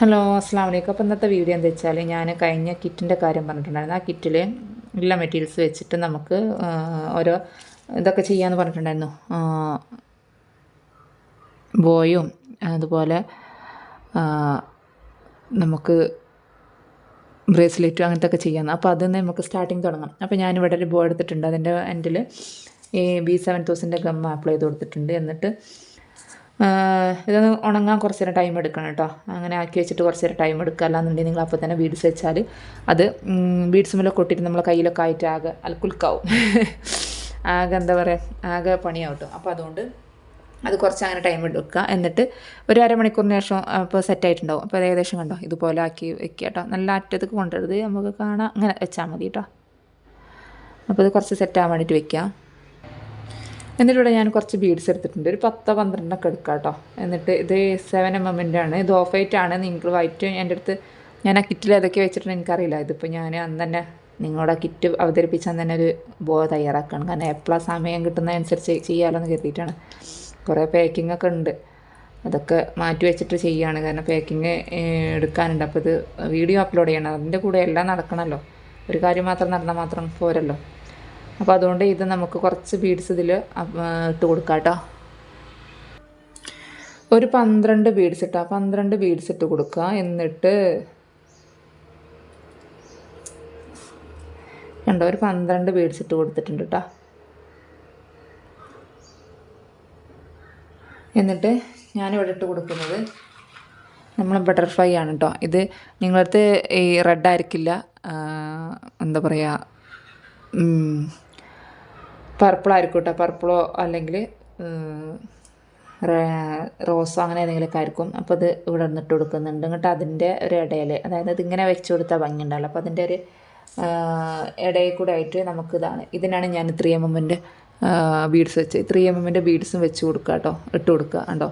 Hello അസ്സാം വലൈക്കും അപ്പോൾ ഇന്നത്തെ വീഡിയോ എന്താ വെച്ചാൽ ഞാൻ കഴിഞ്ഞ കിറ്റിന്റെ കാര്യം പറഞ്ഞിട്ടുണ്ടായിരുന്നു. ആ കിറ്റിൽ എല്ലാ മെറ്റീരിയൽസ് വെച്ചിട്ട് നമുക്ക് ഓരോ ഇതൊക്കെ ചെയ്യാമെന്ന് പറഞ്ഞിട്ടുണ്ടായിരുന്നു. ബോയും അതുപോലെ നമുക്ക് ബ്രേസ്ലെറ്റും അങ്ങനത്തെ ഒക്കെ ചെയ്യാമെന്ന് അപ്പോൾ അതിൽ നിന്ന് നമുക്ക് സ്റ്റാർട്ടിങ് തുടങ്ങാം അപ്പോൾ ഞാനിവിടെ ഒരു ബോ എടുത്തിട്ടുണ്ട്. അതിന്റെ എൻഡിൽ ഈ ബി സെവൻ തൗസൻഡിന്റെ ഗം അപ്ലൈ ചെയ്ത് കൊടുത്തിട്ടുണ്ട്. എന്നിട്ട് ഇതൊന്ന് ഉണങ്ങാൻ കുറച്ച് നേരം ടൈം എടുക്കണം കേട്ടോ. അങ്ങനെ ആക്കി വെച്ചിട്ട് കുറച്ച് നേരം ടൈം എടുക്കുക. അല്ലാന്നുണ്ടെങ്കിൽ നിങ്ങൾ അപ്പോൾ തന്നെ ബീഡ്സ് വെച്ചാൽ അത് ബീഡ്സ് മേലെ കൊട്ടിട്ട് നമ്മളെ കയ്യിലൊക്കെ ആയിട്ട് ആകെ അൽക്കുൽക്കാവും ആകെ എന്താ പറയുക ആകെ പണിയാവും കേട്ടോ. അപ്പോൾ അതുകൊണ്ട് അത് കുറച്ച് അങ്ങനെ ടൈം എടുക്കുക. എന്നിട്ട് ഒരു അരമണിക്കൂറിന് ശേഷം അപ്പോൾ സെറ്റ് ആയിട്ടുണ്ടാവും. അപ്പോൾ ഏകദേശം കണ്ടോ? ഇതുപോലെ ആക്കി വെക്കുക കേട്ടോ. നല്ല അറ്റത്തേക്ക് കൊണ്ടുവരുത് നമുക്ക് കാണാം. അങ്ങനെ വെച്ചാൽ മതി കേട്ടോ. അപ്പോൾ ഇത് കുറച്ച് സെറ്റ് ആവാൻ വേണ്ടിയിട്ട് വെക്കുക. എന്നിട്ട് ഇവിടെ ഞാൻ കുറച്ച് ബീഡ്സ് എടുത്തിട്ടുണ്ട്. ഒരു പത്തോ പന്ത്രണ്ടൊക്കെ എടുക്കാം കേട്ടോ എന്നിട്ട് ഇത് സെവൻ എം എമ്മിന്റെ ആണ്. ഇത് ഓഫ് വൈറ്റ് ആണ്. നിങ്ങൾ വൈറ്റ് എന്റെ അടുത്ത് ഞാൻ ആ കിറ്റിൽ ഏതൊക്കെ വെച്ചിട്ടുണ്ട് എനിക്കറിയില്ല. ഇതിപ്പോൾ ഞാൻ അന്ന് തന്നെ നിങ്ങളുടെ കിറ്റ് അവതരിപ്പിച്ചാൽ തന്നെ ഒരു ബോ തയ്യാറാക്കുകയാണ് കാരണം എപ്പോഴാണ് സമയം കിട്ടുന്നതനുസരിച്ച് ചെയ്യാമല്ലോ എന്ന് കരുതിയിട്ടാണ്. കുറേ പാക്കിംഗ് ഒക്കെ ഉണ്ട്. അതൊക്കെ മാറ്റി വെച്ചിട്ട് ചെയ്യുകയാണ് കാരണം പാക്കിങ് എടുക്കാനുണ്ട്. അപ്പോൾ ഇത് വീഡിയോ അപ്ലോഡ് ചെയ്യണം. അതിന്റെ കൂടെ എല്ലാം നടക്കണമല്ലോ ഒരു കാര്യം മാത്രം നടന്നാൽ മാത്രം പോരല്ലോ. അപ്പോൾ അതുകൊണ്ട് ഇത് നമുക്ക് കുറച്ച് ബീഡ്സ് ഇതിൽ ഇട്ട് കൊടുക്കാം കേട്ടോ ഒരു പന്ത്രണ്ട് ബീഡ്സ് ഇട്ടാ? പന്ത്രണ്ട് ബീഡ്സ് ഇട്ട് കൊടുക്കുക. എന്നിട്ട് കണ്ടോ ഒരു പന്ത്രണ്ട് ബീഡ്സ് ഇട്ട് കൊടുത്തിട്ടുണ്ട് കേട്ടോ എന്നിട്ട് ഞാനിവിടെ ഇട്ട് കൊടുക്കുന്നത് നമ്മൾ ബട്ടർഫ്ലൈ ആണ് കേട്ടോ ഇത് നിങ്ങളടുത്ത് ഈ റെഡ് ആയിരിക്കില്ല എന്താ പറയുക പർപ്പിൾ ആയിരിക്കും കേട്ടോ പർപ്പിളോ അല്ലെങ്കിൽ റോസോ അങ്ങനെ ഏതെങ്കിലുമൊക്കെ ആയിരിക്കും. അപ്പോൾ അത് ഇവിടെ നിന്നിട്ട് കൊടുക്കുന്നുണ്ട്. എന്നിട്ട് അതിന്റെ ഒരു ഇടയിൽ അതായത് ഇതിങ്ങനെ വെച്ച് കൊടുത്താൽ ഭംഗി ഉണ്ടാവില്ല. അപ്പോൾ അതിന്റെ ഒരു ഇടയിൽ കൂടെ ആയിട്ട് നമുക്ക് ഇതാണ്. ഇതിനാണ് ഞാൻ ത്രീ എം എമ്മിന്റെ ബീഡ്സ് വെച്ച് ത്രീ എം എമ്മിന്റെ ബീഡ്സും വെച്ച് കൊടുക്കുക കേട്ടോ. ഇട്ട് കൊടുക്കുക കണ്ടോ.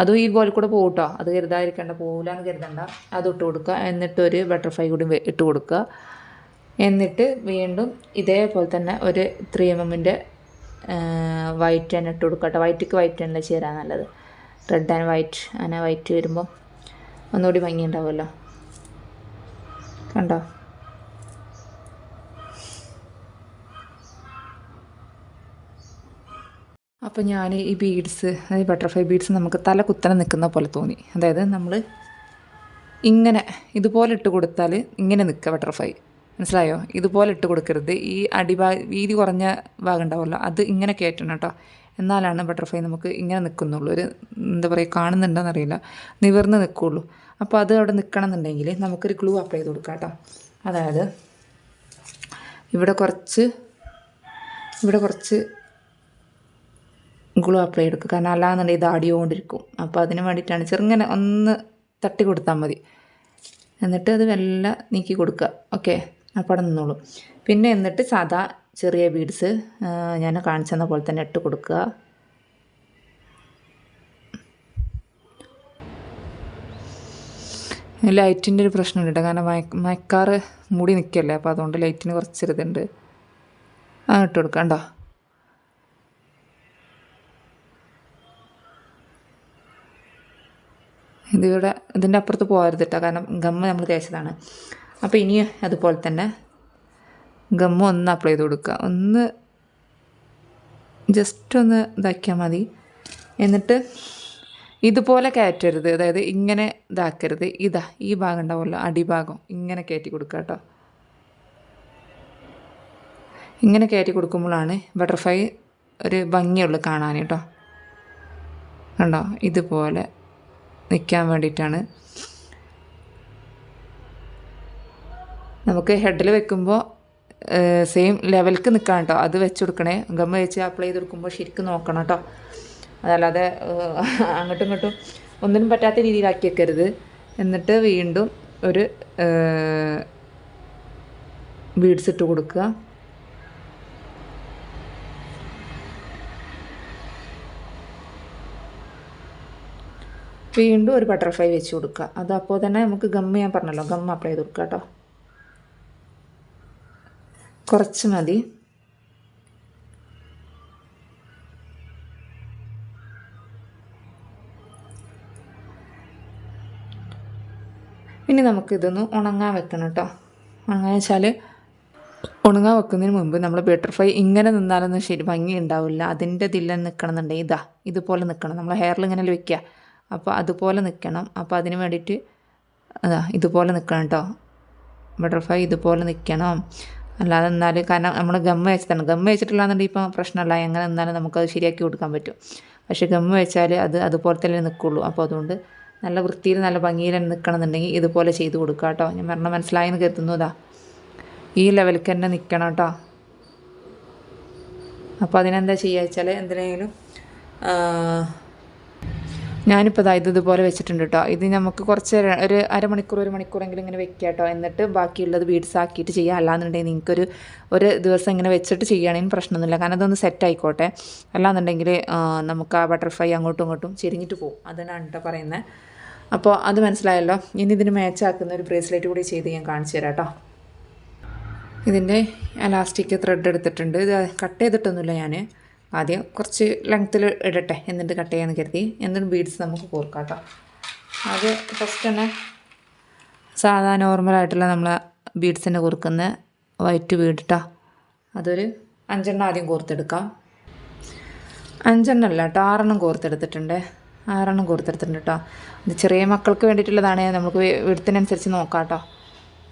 അതും ഈ പോലെ കൂടെ പോകും കേട്ടോ. അത് കരുതാതിരിക്കേണ്ട പോകില്ല എന്ന് കരുതണ്ട. അത് ഇട്ട് കൊടുക്കുക. എന്നിട്ട് ഒരു ബട്ടർഫ്ലൈ കൂടി ഇട്ട് കൊടുക്കുക. എന്നിട്ട് വീണ്ടും ഇതേപോലെ തന്നെ ഒരു ത്രീ എം എമ്മിന്റെ വൈറ്റ് തന്നെ ഇട്ട് കൊടുക്കട്ടെ. കേട്ടോ വൈറ്റിക്ക് വൈറ്റ് തന്നെ ചേരാൻ നല്ലത്. റെഡ് ആൻഡ് വൈറ്റ് അങ്ങനെ വൈറ്റ് വരുമ്പോൾ ഒന്നുകൂടി ഭംഗി ഉണ്ടാവുമല്ലോ കണ്ടോ? അപ്പോൾ ഞാൻ ഈ ബീഡ്സ് അതായത് ബട്ടർഫ്ലൈ ബീഡ്സ് നമുക്ക് തല കുത്തനെ നിൽക്കുന്ന പോലെ തോന്നി. അതായത് നമ്മൾ ഇങ്ങനെ ഇതുപോലെ ഇട്ട് കൊടുത്താൽ ഇങ്ങനെ നിൽക്കുക ബട്ടർഫ്ലൈ മനസ്സിലായോ? ഇതുപോലെ ഇട്ട് കൊടുക്കരുത്. ഈ അടിഭാ വീതി കുറഞ്ഞ ഭാഗം ഉണ്ടാവുമല്ലോ അത് ഇങ്ങനെ കയറ്റണം കേട്ടോ. എന്നാലാണ് ബട്ടർഫ്ലൈ നമുക്ക് ഇങ്ങനെ നിൽക്കുന്നുള്ളൂ. ഒരു എന്താ പറയുക കാണുന്നുണ്ടോയെന്നറിയില്ല നിവർന്ന് നിൽക്കുള്ളൂ. അപ്പോൾ അത് അവിടെ നിൽക്കണം എന്നുണ്ടെങ്കിൽ നമുക്കൊരു ഗ്ലൂ അപ്ലൈ ചെയ്ത് കൊടുക്കാം കേട്ടോ. അതായത് ഇവിടെ കുറച്ച് ഇവിടെ കുറച്ച് ഗ്ലൂ അപ്ലൈ എടുക്കുക കാരണം അല്ലാന്നുണ്ടെങ്കിൽ ഇത് ആടിയോണ്ടിരിക്കും. അപ്പോൾ അതിന് വേണ്ടിയിട്ടാണ് ചെറുങ്ങനെ ഒന്ന് തട്ടി കൊടുത്താൽ മതി. എന്നിട്ട് അത് വെല്ല നീക്കി കൊടുക്കുക. ഓക്കെ അപ്പോൾ അവിടെ നിന്നോളും. പിന്നെ എന്നിട്ട് സാധാ ചെറിയ ബീഡ്സ് ഞാൻ കാണിച്ചെന്ന പോലെ തന്നെ ഇട്ട് കൊടുക്കുക. ലൈറ്റിന്റെ ഒരു പ്രശ്നമുണ്ട് കേട്ടോ. കാരണം മയ മയക്കാറ് മൂടി നിൽക്കല്ലേ അപ്പോൾ അതുകൊണ്ട് ലൈറ്റിന് കുറച്ച് ചെറുതുണ്ട് ആ ഇട്ട് കൊടുക്കാം ഇതിവിടെ ഇതിന്റെ അപ്പുറത്ത് പോകരുത് കേട്ടോ. കാരണം ഗമ്മ നമ്മൾ തേച്ചതാണ്. അപ്പോൾ ഇനി അതുപോലെ തന്നെ ഗമ്മ ഒന്ന് അപ്ലൈ ചെയ്ത് കൊടുക്കുക. ഒന്ന് ജസ്റ്റ് ഒന്ന് ഇതാക്കിയാൽ മതി. എന്നിട്ട് ഇതുപോലെ കയറ്റരുത്. അതായത് ഇങ്ങനെ ഇതാക്കരുത്. ഇതാ ഈ ഭാഗം ഉണ്ടാവുമല്ലോ അടിഭാഗം. ഇങ്ങനെ കയറ്റി കൊടുക്കുക കേട്ടോ. ഇങ്ങനെ കയറ്റി കൊടുക്കുമ്പോഴാണ് ബട്ടർഫ്ലൈ ഒരു ഭംഗിയുള്ളു കാണാൻ കേട്ടോ. കണ്ടോ? ഇതുപോലെ നിൽക്കാൻ വേണ്ടിയിട്ടാണ്. നമുക്ക് ഹെഡിൽ വെക്കുമ്പോൾ സെയിം ലെവൽക്ക് നിൽക്കണം കേട്ടോ അത് വെച്ച് കൊടുക്കണേ ഗമ്മ വെച്ച് അപ്ലൈ ചെയ്ത് കൊടുക്കുമ്പോൾ ശരിക്കും നോക്കണം കേട്ടോ അതല്ലാതെ അങ്ങോട്ടും ഇങ്ങോട്ടും ഒന്നിനും പറ്റാത്ത രീതിയിലാക്കി വെക്കരുത്. എന്നിട്ട് വീണ്ടും ഒരു ബീഡ്സ് ഇട്ട് കൊടുക്കുക. വീണ്ടും ഒരു ബട്ടർഫ്ലൈ വെച്ച് കൊടുക്കുക. അത് അപ്പോൾ തന്നെ നമുക്ക് ഗമ്മ് ഞാൻ പറഞ്ഞല്ലോ ഗമ്മ് അപ്ലൈ ചെയ്ത് കൊടുക്കുക കേട്ടോ കുറച്ച് മതി. ഇനി നമുക്കിതൊന്ന് ഉണങ്ങാൻ വെക്കണം കേട്ടോ ഉണങ്ങാൻ വെച്ചാൽ ഉണങ്ങാൻ വെക്കുന്നതിന് മുമ്പ് നമ്മൾ ബട്ടർഫ്ലൈ ഇങ്ങനെ നിന്നാലൊന്നും ശരി ഭംഗി ഉണ്ടാവില്ല. അതിന്റെ ഇതിൽ നിൽക്കണം എന്നുണ്ടെങ്കിൽ ഇതാ ഇതുപോലെ നിൽക്കണം നമ്മൾ ഹെയറിൽ ഇങ്ങനെ വെക്കുക അപ്പോൾ അതുപോലെ നിൽക്കണം അപ്പോൾ അതിന് വേണ്ടിയിട്ട് അതാ ഇതുപോലെ നിൽക്കണം കേട്ടോ ബട്ടർഫ്ലൈ ഇതുപോലെ നിൽക്കണം അല്ലാതെ എന്നാൽ കാരണം നമ്മൾ ഗമ്മ വെച്ചിട്ടാണ് ഗമ്മ വെച്ചിട്ടില്ലാന്നുണ്ടെങ്കിൽ ഇപ്പോൾ പ്രശ്നമല്ല. എങ്ങനെ നിന്നാലും നമുക്കത് ശരിയാക്കി കൊടുക്കാൻ പറ്റും. പക്ഷേ ഗമ്മ വെച്ചാൽ അത് അതുപോലെ തന്നെ നിൽക്കുള്ളൂ അപ്പോൾ അതുകൊണ്ട് നല്ല വൃത്തിയിൽ നല്ല ഭംഗിയിൽ നിൽക്കണമെന്നുണ്ടെങ്കിൽ ഇതുപോലെ ചെയ്ത് കൊടുക്കുക കേട്ടോ. ഞാൻ പറഞ്ഞ മനസ്സിലായെന്ന് കരുതുന്നു ഇതാ. ഈ ലെവലിൽ തന്നെ നിൽക്കണം കേട്ടോ. അപ്പോൾ അതിനെന്താ ചെയ്യുക വെച്ചാൽ എന്തിനെങ്കിലും ഞാനിപ്പോൾ ഇതാ ഇത് ഇതുപോലെ വെച്ചിട്ടുണ്ട് കേട്ടോ ഇത് നമുക്ക് കുറച്ച് ഒരു അരമണിക്കൂർ ഒരു മണിക്കൂറെങ്കിലും ഇങ്ങനെ വെക്കുക കേട്ടോ എന്നിട്ട് ബാക്കിയുള്ളത് ബീഡ്സ് ആക്കിയിട്ട് ചെയ്യുക അല്ലാന്നുണ്ടെങ്കിൽ നിങ്ങൾക്കൊരു ഒരു ദിവസം ഇങ്ങനെ വെച്ചിട്ട് ചെയ്യുകയാണെങ്കിൽ പ്രശ്നമൊന്നുമില്ല. കാരണം അതൊന്ന് സെറ്റ് ആയിക്കോട്ടെ. അല്ലാന്നുണ്ടെങ്കിൽ നമുക്ക് ആ ബട്ടർഫ്ലൈ അങ്ങോട്ടും ഇങ്ങോട്ടും ചെരിഞ്ഞിട്ട് പോകും അതിനാണ് കേട്ടോ പറയുന്നത് അപ്പോൾ അത് മനസ്സിലായല്ലോ. ഇനി ഇതിന് മാച്ചാക്കുന്ന ഒരു ബ്രേസ്ലെറ്റ് കൂടി ചെയ്ത് ഞാൻ കാണിച്ചു തരാം കേട്ടോ ഇതിന്റെ അലാസ്റ്റിക് ത്രെഡ് എടുത്തിട്ടുണ്ട്. ഇത് കട്ട് ചെയ്തിട്ടൊന്നുമില്ല ഞാൻ ആദ്യം കുറച്ച് ലെങ്ത്തിൽ ഇടട്ടെ എന്നിട്ട് കട്ട് ചെയ്യാമെന്ന് കരുതി. എന്നിട്ട് ബീഡ്സ് നമുക്ക് കോർക്കാം അത് ഫസ്റ്റ് തന്നെ സാധാ നോർമലായിട്ടുള്ള നമ്മൾ ബീഡ്സിന്റെ കുറുക്കുന്ന വൈറ്റ് ബീഡ് കേട്ടോ അതൊരു അഞ്ചെണ്ണം ആദ്യം കോർത്തെടുക്കാം. അഞ്ചെണ്ണം അല്ല കേട്ടോ ആറെണ്ണം കോർത്തെടുത്തിട്ടുണ്ട്. ആറെണ്ണം കോർത്തെടുത്തിട്ടുണ്ട് കേട്ടോ ഇത് ചെറിയ മക്കൾക്ക് വേണ്ടിയിട്ടുള്ളതാണ് നമുക്ക് വീടത്തിനനുസരിച്ച് നോക്കാം കേട്ടോ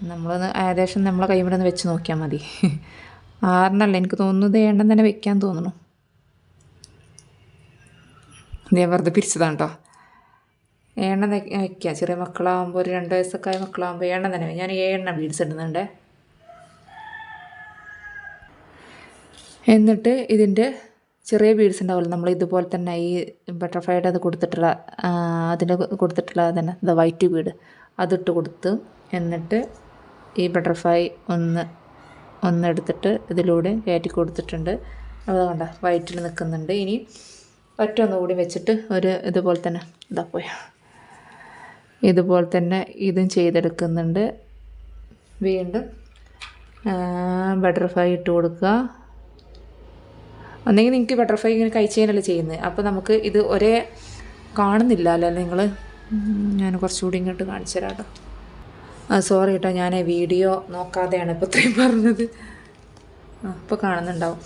നമ്മളൊന്ന് ഏകദേശം നമ്മളെ കൈമിടന്ന് വെച്ച് നോക്കിയാൽ മതി. ആറിനല്ല എനിക്ക് തോന്നുന്നത് എണ്ണം തന്നെ വെക്കാൻ തോന്നുന്നു. ഞാൻ വെറുതെ പിരിച്ചതാണ് കേട്ടോ എണ്ണ വയ്ക്കുക ചെറിയ മക്കളാകുമ്പോൾ ഒരു രണ്ട് വയസ്സൊക്കെ ആയ മക്കളാകുമ്പോൾ എണ്ണ തന്നെ ഞാൻ ഏഴെണ്ണം ബീഡ്സ് ഇടുന്നുണ്ട്. എന്നിട്ട് ഇതിന്റെ ചെറിയ ബീഡ്സ് ഉണ്ടാവില്ല നമ്മൾ ഇതുപോലെ തന്നെ ഈ ബട്ടർഫ്ലൈയുടെ അത് കൊടുത്തിട്ടുള്ള അതിന് കൊടുത്തിട്ടുള്ള തന്നെ ഇത് വൈറ്റ് ബീഡ് അതിട്ട് കൊടുത്ത് എന്നിട്ട് ഈ ബട്ടർഫ്ലൈ ഒന്ന് ഒന്നെടുത്തിട്ട് ഇതിലൂടെ കയറ്റി കൊടുത്തിട്ടുണ്ട്. അത് കണ്ട വൈറ്റിൽ നിൽക്കുന്നുണ്ട് ഇനി ഒറ്റ ഒന്നുകൂടി വെച്ചിട്ട് ഒരു ഇതുപോലെ തന്നെ ഇതാ പോയ. ഇതുപോലെ തന്നെ ഇതും ചെയ്തെടുക്കുന്നുണ്ട്. വീണ്ടും ബട്ടർഫ്ലൈ ഇട്ട് കൊടുക്കുക. ഒന്നെങ്കിൽ നിങ്ങൾക്ക് ബട്ടർഫ്ലൈ ഇങ്ങനെ കഴിച്ചതിനല്ലേ ചെയ്യുന്നത്. അപ്പോൾ നമുക്ക് ഇത് ഒരേ കാണുന്നില്ല അല്ലേ നിങ്ങൾ ഞാൻ കുറച്ചുകൂടി ഇങ്ങോട്ട് കാണിച്ചു തരാം കേട്ടോ. ആ സോറി കേട്ടോ ഞാൻ വീഡിയോ നോക്കാതെയാണ് ഇപ്പോൾ ഇത്രയും പറഞ്ഞത്. ആ ഇപ്പോൾ കാണുന്നുണ്ടാവും.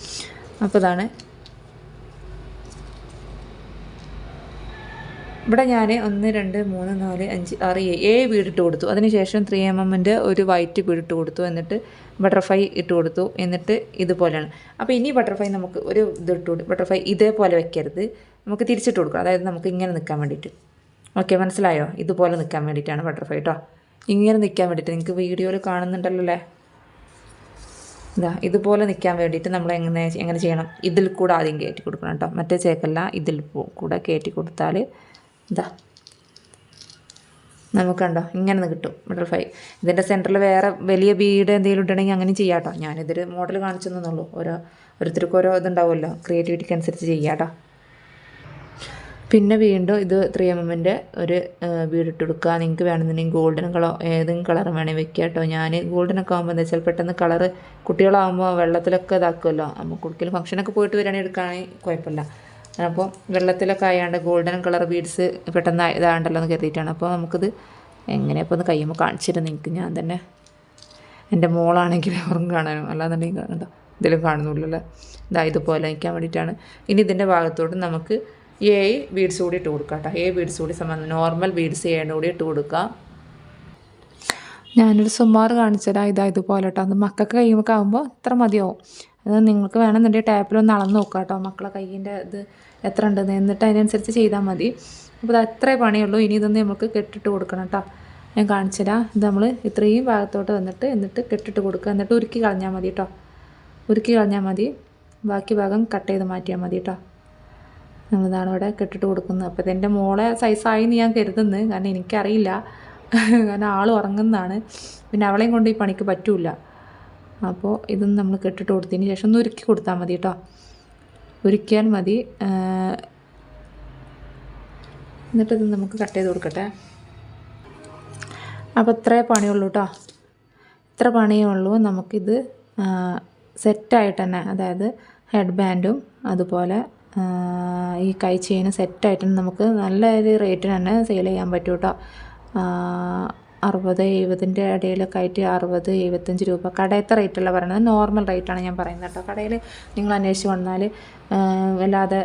അപ്പോൾ ഇതാണ് ഇവിടെ ഞാൻ ഒന്ന് രണ്ട് മൂന്ന് നാല് അഞ്ച് ആറ് ഏഴ് വീട് വീടിട്ട് കൊടുത്തു. അതിനുശേഷം ത്രീ എം എമ്മിന്റെ ഒരു വൈറ്റ് വീടിട്ട് കൊടുത്തു. എന്നിട്ട് ബട്ടർഫ്ലൈ ഇട്ട് കൊടുത്തു. എന്നിട്ട് ഇതുപോലെയാണ്. അപ്പോൾ ഇനി ബട്ടർഫ്ലൈ നമുക്ക് ഒരു ഇത് ഇട്ട് കൊടുക്കും ബട്ടർഫ്ലൈ ഇതേപോലെ വെക്കരുത്. നമുക്ക് തിരിച്ചിട്ട് കൊടുക്കണം. അതായത് നമുക്ക് ഇങ്ങനെ നിൽക്കാൻ വേണ്ടിയിട്ട്. ഓക്കെ മനസ്സിലായോ? ഇതുപോലെ നിൽക്കാൻ വേണ്ടിയിട്ടാണ് ബട്ടർഫ്ലൈ കേട്ടോ ഇങ്ങനെ നിൽക്കാൻ വേണ്ടിയിട്ട്. നിങ്ങൾക്ക് വീഡിയോയിൽ കാണുന്നുണ്ടല്ലോ അല്ലേ? ഇതാ ഇതുപോലെ നിൽക്കാൻ വേണ്ടിയിട്ട് നമ്മൾ എങ്ങനെ എങ്ങനെ ചെയ്യണം? ഇതിൽ കൂടെ ആദ്യം കയറ്റി കൊടുക്കണം കേട്ടോ മറ്റേ ചേക്കല്ല ഇതിൽ കൂടെ കയറ്റി കൊടുത്താൽ ഇതാ നമുക്ക് കണ്ടോ ഇങ്ങനെ കിട്ടും ബട്ടർഫ്ലൈ ഇതിന്റെ സെന്ററിൽ വേറെ വലിയ ബീഡ് എന്തെങ്കിലും ഇടണമെങ്കിൽ അങ്ങനെ ചെയ്യാം കേട്ടോ ഞാനിതൊരു മോഡൽ കാണിച്ചു തന്നുള്ളൂ ഓരോ ഓരോരുത്തർക്കും ഓരോ ഇതുണ്ടാവുമല്ലോ. ക്രിയേറ്റിവിറ്റിക്ക് അനുസരിച്ച് ചെയ്യാം പിന്നെ വീണ്ടും ഇത് ത്രീ എം എമ്മിന്റെ ഒരു വീട് ഇട്ട് കൊടുക്കുക. നിങ്ങൾക്ക് വേണമെന്നുണ്ടെങ്കിൽ ഗോൾഡൻ കളോ ഏതെങ്കിലും കളർ വേണമെങ്കിൽ വെക്കുക കേട്ടോ. ഞാൻ ഗോൾഡനൊക്കെ ആകുമ്പോൾ എന്താ വെച്ചാൽ പെട്ടെന്ന് കളർ കുട്ടികളാകുമ്പോൾ വെള്ളത്തിലൊക്കെ ഇതാക്കുമല്ലോ. നമുക്ക് കുടിക്കലും ഫംഗ്ഷനൊക്കെ പോയിട്ട് വരികയാണെങ്കിൽ എടുക്കുകയാണെങ്കിൽ കുഴപ്പമില്ല. അപ്പോൾ വെള്ളത്തിലൊക്കെ ആയാണ്ട് ഗോൾഡൻ കളർ ബീഡ്സ് പെട്ടെന്ന് ഇതാണ്ടല്ലോ എന്ന് കരുതിയിട്ടാണ്. അപ്പോൾ നമുക്കിത് എങ്ങനെയപ്പോൾ ഒന്ന് കഴിയുമ്പോൾ കാണിച്ചിരുന്നു നിങ്ങൾക്ക്. ഞാൻ തന്നെ എന്റെ മോളാണെങ്കിൽ അവരും കാണാനും അല്ലാന്നുണ്ടെങ്കിൽ കണ്ടോ ഇതിലും കാണുന്നുള്ളൂ ഇതാ ഇതുപോലെ നിൽക്കാൻ വേണ്ടിയിട്ടാണ്. ഇനി ഇതിന്റെ ഭാഗത്തോട്ട് നമുക്ക് ഏ ബീഡ്സ് കൂടി ഇട്ട് കൊടുക്കാം കേട്ടോ. ഏ ബീഡ്സ് കൂടി സംബന്ധം നോർമൽ ബീഡ്സ് ഏഴ് കൂടി ഇട്ട് കൊടുക്കാം. ഞാനൊരു സുമാർ കാണിച്ചു തരാം ഇതാ ഇതുപോലെ കേട്ടോ അത് മക്കൾക്ക് കൈമൊക്കെ ആകുമ്പോൾ ഇത്ര മതിയാവും. അത് നിങ്ങൾക്ക് വേണമെന്നുണ്ടെങ്കിൽ ടാപ്പിലൊന്ന് അളന്ന് നോക്കാം കേട്ടോ മക്കളെ കയ്യിന്റെ ഇത് എത്ര ഉണ്ടെന്ന് എന്നിട്ട് അതിനനുസരിച്ച് ചെയ്താൽ മതി. അപ്പോൾ ഇത് അത്രേ പണിയുള്ളൂ. ഇനി ഇതൊന്ന് നമുക്ക് കെട്ടിട്ട് കൊടുക്കണം കേട്ടോ ഞാൻ കാണിച്ചു തരാം ഇത് നമ്മൾ ഇത്രയും ഭാഗത്തോട്ട് വന്നിട്ട് എന്നിട്ട് കെട്ടിട്ട് കൊടുക്കുക. എന്നിട്ട് ഉരുക്കി കളഞ്ഞാൽ മതി കേട്ടോ ഉരുക്കി കളഞ്ഞാൽ മതി. ബാക്കി ഭാഗം കട്ട് ചെയ്ത് മാറ്റിയാൽ മതി കേട്ടോ നമ്മളിതാണ് ഇവിടെ കെട്ടിട്ട് കൊടുക്കുന്നത്. അപ്പോൾ ഇതെന്റെ മോളെ സൈസായി ഞാൻ കരുതുന്നത് കാരണം എനിക്കറിയില്ല. കാരണം ആൾ ഉറങ്ങുന്നതാണ്. പിന്നെ അവളെയും കൊണ്ട് ഈ പണിക്ക് പറ്റൂല. അപ്പോൾ ഇതൊന്ന് നമ്മൾ കെട്ടിട്ട് കൊടുത്തതിന് ശേഷം ഒന്ന് ഉരുക്കി കൊടുത്താൽ മതി കേട്ടോ ഉരുക്കിയാൽ മതി. എന്നിട്ട് ഇത് നമുക്ക് കട്ട് ചെയ്ത് കൊടുക്കട്ടെ. അപ്പോൾ ഇത്രേ പണിയുള്ളൂ കേട്ടോ ഇത്ര പണിയേ ഉള്ളൂ. നമുക്കിത് സെറ്റായിട്ട് തന്നെ അതായത് ഹെഡ് ബാൻഡും അതുപോലെ ഈ കൈ ചെയിനും സെറ്റായിട്ട് നമുക്ക് നല്ല ഒരു റേറ്റിന് തന്നെ സെയിൽ ചെയ്യാൻ പറ്റും കേട്ടോ അറുപത് എഴുപതിന്റെ ഇടയിലൊക്കെ ആയിട്ട് അറുപത് എഴുപത്തഞ്ച് രൂപ. കടയത്തെ റേറ്റല്ല പറയുന്നത് നോർമൽ റേറ്റാണ് ഞാൻ പറയുന്നത് കേട്ടോ. കടയിൽ നിങ്ങൾ അന്വേഷിച്ച് വന്നാൽ വല്ലാതെ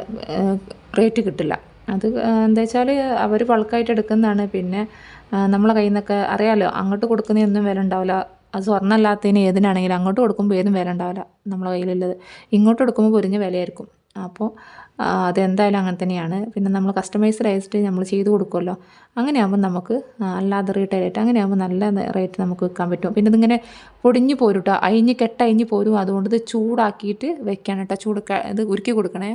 റേറ്റ് കിട്ടില്ല. അത് എന്താ വെച്ചാൽ അവർ ബൾക്കായിട്ട് എടുക്കുന്നതാണ്. പിന്നെ നമ്മളെ കയ്യിൽ നിന്നൊക്കെ അറിയാമല്ലോ അങ്ങോട്ട് കൊടുക്കുന്നതൊന്നും വില ഉണ്ടാവില്ല. അത് സ്വർണമല്ലാത്തതിന് ഏതിനാണെങ്കിലും അങ്ങോട്ട് കൊടുക്കുമ്പോൾ ഏതും വില ഉണ്ടാവില്ല. നമ്മളെ കയ്യിലുള്ളത്. ഇങ്ങോട്ട് കൊടുക്കുമ്പോൾ പൊരിഞ്ഞ വിലയായിരിക്കും. അപ്പോൾ അതെന്തായാലും അങ്ങനെ തന്നെയാണ്. പിന്നെ നമ്മൾ കസ്റ്റമൈസ്ഡ് ആയിട്ട് നമ്മൾ ചെയ്ത് കൊടുക്കുമല്ലോ അങ്ങനെയാകുമ്പോൾ നമുക്ക് അല്ലാതെ റീറ്റെയിൽ ആയിട്ട് അങ്ങനെയാകുമ്പോൾ നല്ല റേറ്റ് നമുക്ക് വിൽക്കാൻ പറ്റും. പിന്നെ ഇതിങ്ങനെ പൊടിഞ്ഞു പോരും കേട്ടോ അയിഞ്ഞ് കെട്ടയിഞ്ഞ് പോരും. അതുകൊണ്ട് ഇത് ചൂടാക്കിയിട്ട് വെക്കണം കേട്ടോ. ചൂട് ഇത് ഉരുക്കി കൊടുക്കണേ.